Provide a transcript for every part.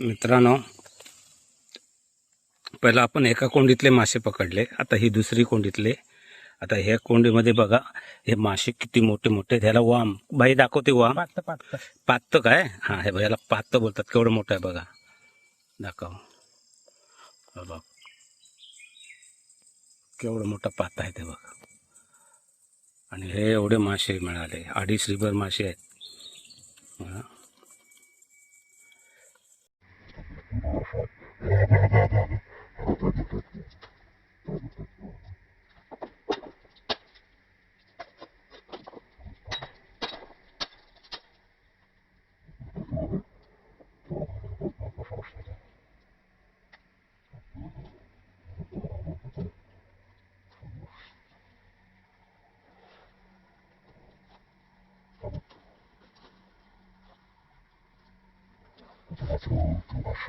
मित्रांनो पहिला आपण एका कोंडीतले मासे पकडले आता ही दुसरी कोंडीतले. आता ह्या कोंडीमध्ये बघा हे मासे किती मोठे मोठे त्याला वाम. बाई दाखवते वाम. पात पात पात्त काय? हा हे याला पात्त बोलतात. केवढं मोठं आहे बघा. दाखव. बघ. केवढं मोठं पात्त आहे ते बघा. आणि हे एवढे मासे मिळाले. अडीच रिबर मासे आहेत.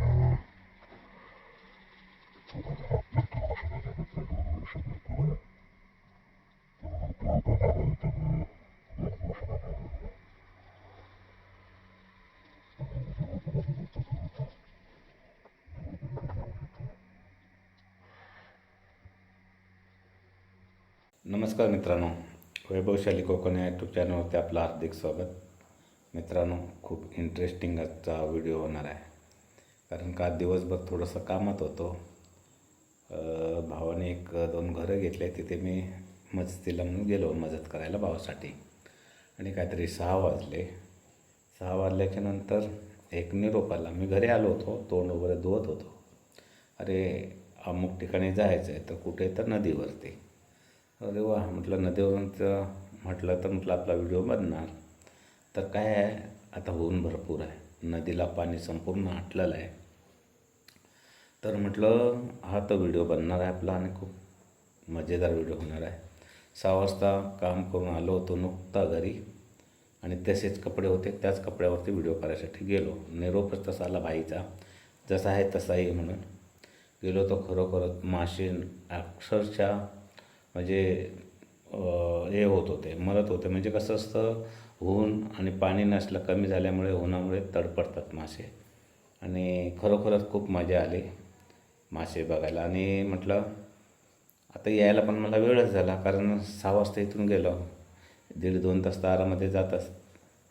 हा. नमस्कार मित्रांनो वैभवशाली कोकण या यूट्यूब चॅनलवरती आपलं हार्दिक स्वागत. मित्रांनो खूप इंटरेस्टिंग आजचा व्हिडिओ होणार आहे. कारण का दिवसभर थोडंसं कामात होतो. भावाने एक दोन घरं घेतले तिथे मी मदतीला म्हणून गेलो मदत करायला भावासाठी. आणि काहीतरी सहा वाजले. सहा वाजल्याच्या नंतर एक निरोप आला मी घरी आलो होतो तोंड वगैरे धुवत होतो. अरे अमुक ठिकाणी जायचं आहे तर कुठे तर नदीवरती. अरे वा म्हटलं नदीवरूनचं म्हटलं तर म्हटलं आपला व्हिडिओ बनणार तर काय आहे? आता ऊन भरपूर आहे. नदीला पाणी संपूर्ण आटलेलं आहे. तर म्हटलं हा तर व्हिडिओ बनणार आहे आपला आणि खूप मजेदार व्हिडिओ होणार आहे. सहा वाजता काम करून आलो होतो नुकता घरी आणि तसेच कपडे होते त्याच कपड्यावरती व्हिडिओ करायसाठी गेलो. निरोपच तसा आला बाईचा. जसा आहे तसाही म्हणून. गेलो तो खरोखरच माशी अक्षरशः म्हणजे हे होत होते मरत होते. म्हणजे कसं असतं ऊन आणि पाणी नसलं कमी झाल्यामुळे उन्हामुळे तडपडतात मासे. आणि खरोखरच खूप मजा आली मासे बघायला. आणि म्हटलं आता यायला पण मला वेळच झाला कारण सहा वाजता इथून गेलो. दीड दोन तास तर आरामध्ये जातच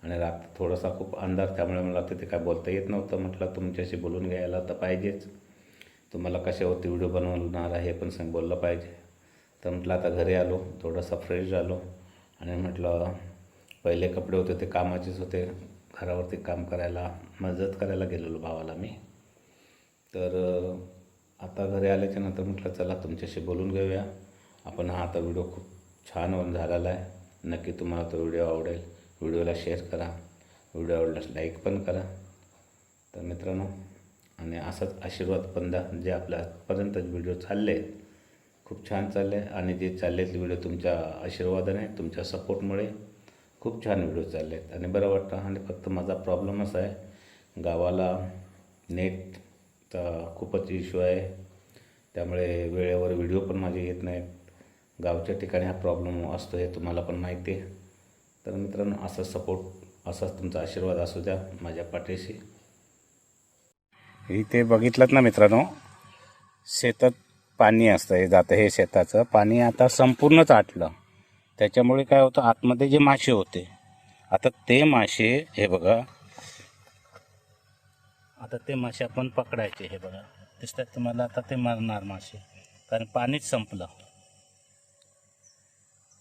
आणि रात थोडासा खूप अंधार त्यामुळे मला तिथे काय बोलता येत नव्हतं. म्हटलं तुमच्याशी बोलून घ्यायला तर पाहिजेच. तुम्हाला कशावरती व्हिडिओ बनवणार आहे हे पण सांग बोललं पाहिजे. तर म्हटलं आता घरी आलो थोडासा फ्रेश झालो. आणि म्हटलं पहिले कपडे होते ते कामाचेच होते. घरावरती काम करायला मदत करायला गेलेलो भावाला मी. तर आता घरी आल्याच्यानंतर म्हटलं चला तुमच्याशी बोलून घेऊया. आपण हा आता व्हिडिओ खूप छान झालेला आहे. नक्की तुम्हाला तो व्हिडिओ आवडेल. व्हिडिओला शेअर करा. व्हिडिओ आवडल्यास लाईक पण करा. तर मित्रांनो आणि असाच आशीर्वाद पण द्या जे आपल्यापर्यंत व्हिडिओ चालले आहेत खूप छान चालले आहे. आणि जे चालले आहेत व्हिडिओ तुमच्या आशीर्वादाने तुमच्या सपोर्टमुळे खूप छान व्हिडिओ चालले आहेत आणि बरं वाटतं आणि फक्त माझा प्रॉब्लेम असा आहे. गावाला नेटचा खूपच इश्यू आहे. त्यामुळे वेळेवर व्हिडिओ पण माझे येत नाहीत. गावच्या ठिकाणी हा प्रॉब्लेम असतो हे तुम्हाला पण माहिती आहे. तर मित्रांनो असा सपोर्ट असाच तुमचा आशीर्वाद असू द्या माझ्या पाठीशी. इथे बघितलं ना मित्रांनो शेतात पाणी असतं हे जातं हे शेताचं. पाणी आता संपूर्णच आटलं. त्याच्यामुळे काय होतं आतमध्ये जे मासे होते आता ते मासे हे बघा. आता ते मासे आपण पकडायचे हे बघा. दिसतात तुम्हाला आता ते मरणार मासे. कारण पाणीच संपलं.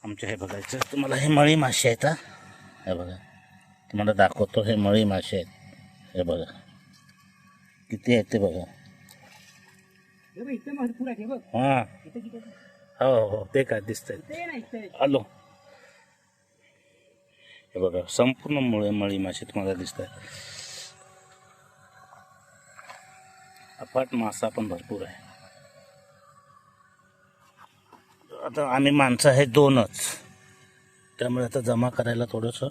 आमच्या हे बघायचं तुम्हाला हे मळी मासे आहेत हे बघा. तुम्हाला दाखवतो हे मळी मासे आहेत. हे बघा. किती आहेत ते बघा. हां हो. हो हो ते काय दिसतंय. ते नाही ते. आलो हे बघा संपूर्ण मुळे मळी मासे तुम्हाला दिसत आहे अफाट मासा पण भरपूर आहे. आता आम्ही माणसं आहे दोनच. त्यामुळे आता जमा करायला थोडंसं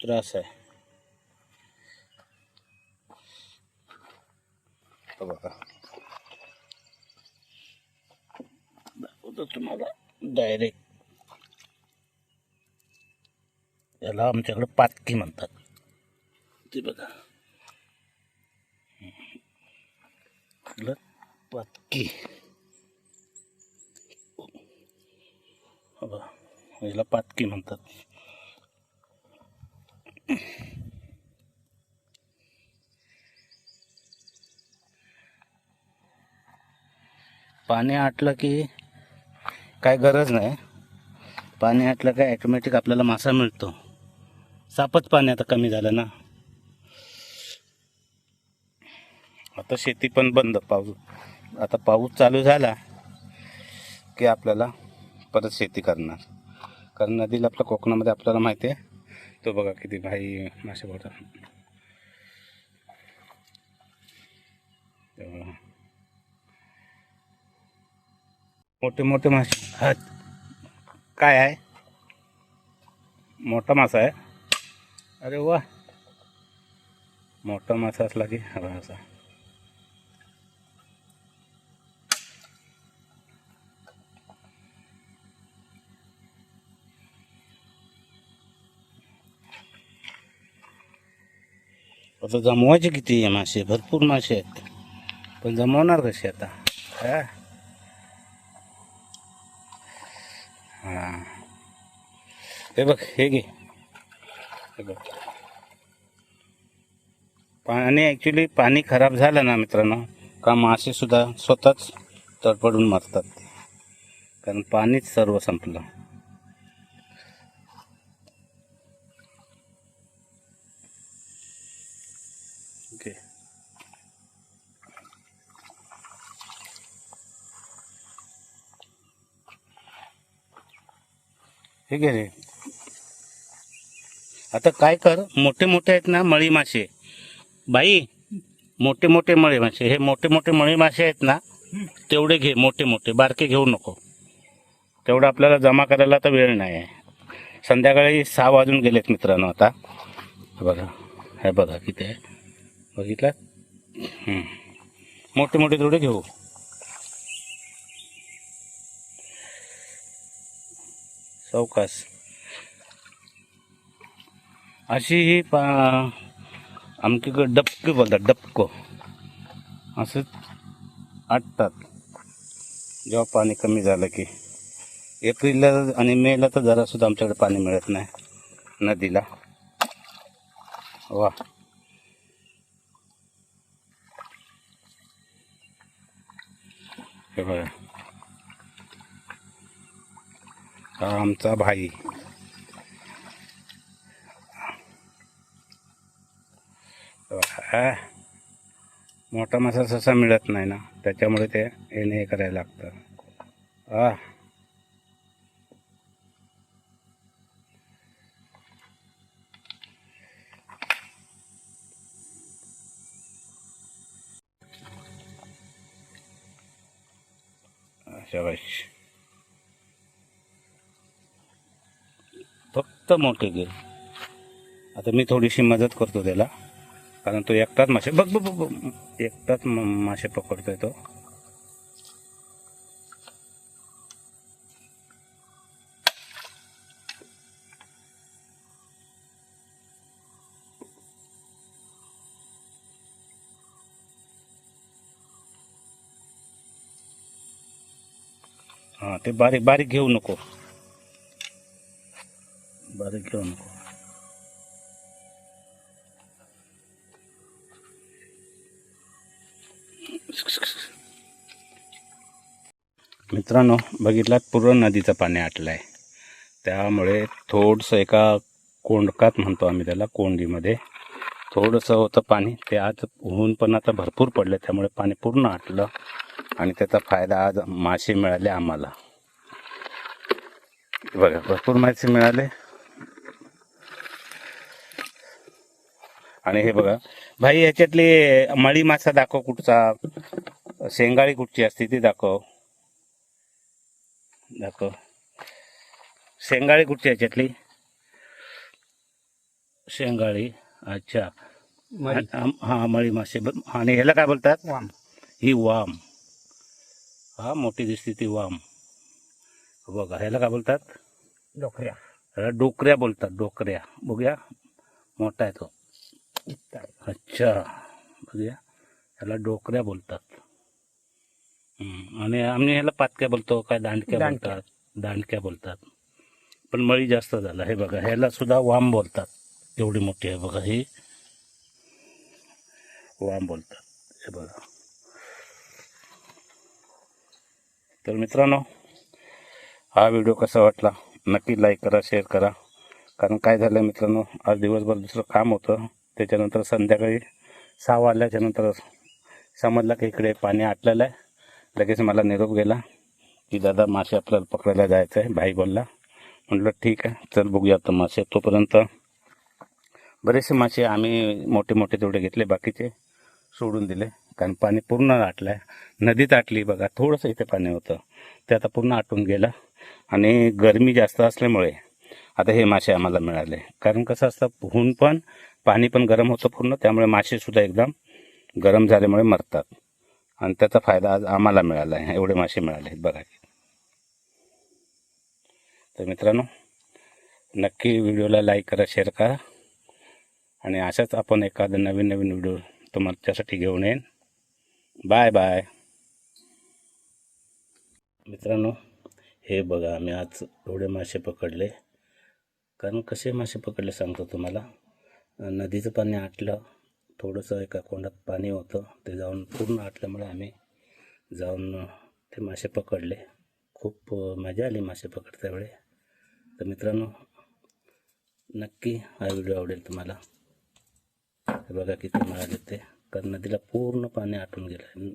त्रास आहे. बघा. दाखवतो तुम्हाला डायरेक्ट याला आमच्याकडे पातकी म्हणतात. ते बघा. पातकी. हो. याला पातकी म्हणतात. पाणी आटलं की काय गरज नाही. पाणी आटलं काय ॲटोमॅटिक आपल्याला मासा मिळतो. सापच पाणी आता कमी झालं ना. आता शेती पण बंद. पाऊस आता पाऊस चालू झाला की आपल्याला परत शेती करणार. कारण नदीला आपल्या कोकणामध्ये आपल्याला माहिती आहे. तो बघा किती भाई मासे पडतात. मोठे मोठे मासे हा काय आहे? मोठा मासा आहे. अरे वा. मोठा मासा असला की हवा असा. आता जमवायचे किती आहे मासे? भरपूर मासे आहेत. पण जमवणार कसे आता? हा? हां. हे बघ हे घे. हे बघ. पाणी ॲक्च्युली पाणी खराब झालं ना मित्रांनो का मासेसुद्धा स्वतःच तडपडून मरतात. कारण पाणीच सर्व संपलं. हे घे रे. आता काय कर? मोठे मोठे आहेत ना मळी मासे. बाई मोठे मोठे मळी मासे. हे मोठे मोठे मळी मासे आहेत ना तेवढे घे मोठे मोठे. बारके घेऊ नको. तेवढं आपल्याला जमा करायला तर वेळ नाही. आहे संध्याकाळी सहा वाजून गेलेत मित्रांनो आता. बघा हे बघा किती आहे. बघितलं? मोठे मोठे थोडे घेऊ. चौकास. अशी ही पा आमच्याकडे डबके बोलतात डबको. असं आटतात. जेव्हा पाणी कमी झालं की. एप्रिलला आणि मेला तर जरासुद्धा आमच्याकडे पाणी मिळत नाही नदीला. वा. हे बघा. हा आमचा भाई. मोठा मासा ससा मिळत नाही ना त्याच्यामुळे ते येणे हे करायला लागतं. हा. शाबाश फक्त मोठे घे आता मी थोडीशी मदत करतो त्याला. कारण तो एकटाच मासे बघ बघ बघ एकटाच मासे पकडतोय तो. हा ते बारीक बारीक घेऊ नको. बारीक घेऊ नको मित्रांनो बघितलात पूर्ण नदीचं पाणी आटलं आहे त्यामुळे थोडंसं एका कोंडकात म्हणतो आम्ही त्याला कोंडीमध्ये. थोडंसं होतं पाणी ते आज ऊन पण आता भरपूर पडलं त्यामुळे पाणी पूर्ण आटलं आणि त्याचा फायदा आज मासे मिळाले आम्हाला. बघा भरपूर मासे मिळाले. आणि हे बघा. भाई ह्याच्यातली मळी मासा दाखव कुठचा. शेंगाळी कुठची असते ती दाखव. दाखव. शेंगाळी कुठची ह्याच्यातली शेंगाळी. अच्छा. हा मळी मासे. आणि ह्याला काय बोलतात? वाम. ही वाम. हा मोठी दिसते ती वाम. बघा ह्याला काय बोलतात? डोकऱ्या. डोकऱ्या बोलतात डोकऱ्या. बघूया. मोठा आहे तो. अच्छा. बघूया. ह्याला डोकऱ्या बोलतात. आणि आम्ही ह्याला पातक्या बोलतो काय दांडक्या. बोलतात. दांडक्या बोलतात. पण मळी जास्त झाला. हे बघा ह्याला सुद्धा वाम बोलतात. एवढी मोठी आहे बघा ही. वाम बोलतात. हे बघा. तर मित्रांनो हा व्हिडिओ कसा वाटला? नक्की लाईक करा शेअर करा. कारण काय झालं मित्रांनो आज दिवसभर दुसरं काम होतं. त्याच्यानंतर संध्याकाळी सहा वाजल्याच्यानंतर समजला समजलं की इकडे पाणी आटलेलं आहे. लगेच मला निरोप गेला की दादा मासे आपल्याला पकडायला जायचं आहे. भाई बोलला. म्हटलं ठीक आहे चल बघूया तर मासे. तोपर्यंत बरेचसे मासे आम्ही मोठे मोठे तेवढे घेतले बाकीचे सोडून दिले. कारण पाणी पूर्ण आटलं आहे नदीत आटली बघा थोडंसं इथे पाणी होतं. ते आता पूर्ण आटून गेलं. आणि गरमी जास्त असल्यामुळे आता हे मासे आम्हाला मिळाले. कारण कसं असतं ऊन पण पाणी पण गरम होतं पूर्ण त्यामुळे मासेसुद्धा एकदम गरम झाल्यामुळे मरतात. आणि त्याचा फायदा आज आम्हाला मिळाला आहे. एवढे मासे मिळाले आहेत बघा. तर मित्रांनो नक्की व्हिडिओला लाईक करा शेअर करा. आणि अशाच आपण एखादा नवीन नवीन व्हिडिओ तुमच्यासाठी घेऊन येईन. Bye bye. मित्रांनो हे बघा आम्ही आज एवढे मासे पकडले. कारण कसे मासे पकडले सांगतो तुम्हाला. नदीचं पाणी आटलं थोडंसं एका कोंडात पाणी होतं ते जाऊन पूर्ण आटल्यामुळे आम्ही जाऊन ते मासे पकडले. खूप मजा आली मासे पकडता वेळे. तर मित्रांनो नक्की हा व्हिडिओ आवडेल तुम्हाला. बघा किती मिळाले ते. कारण नदीला पूर्ण पाणी आटून गेलं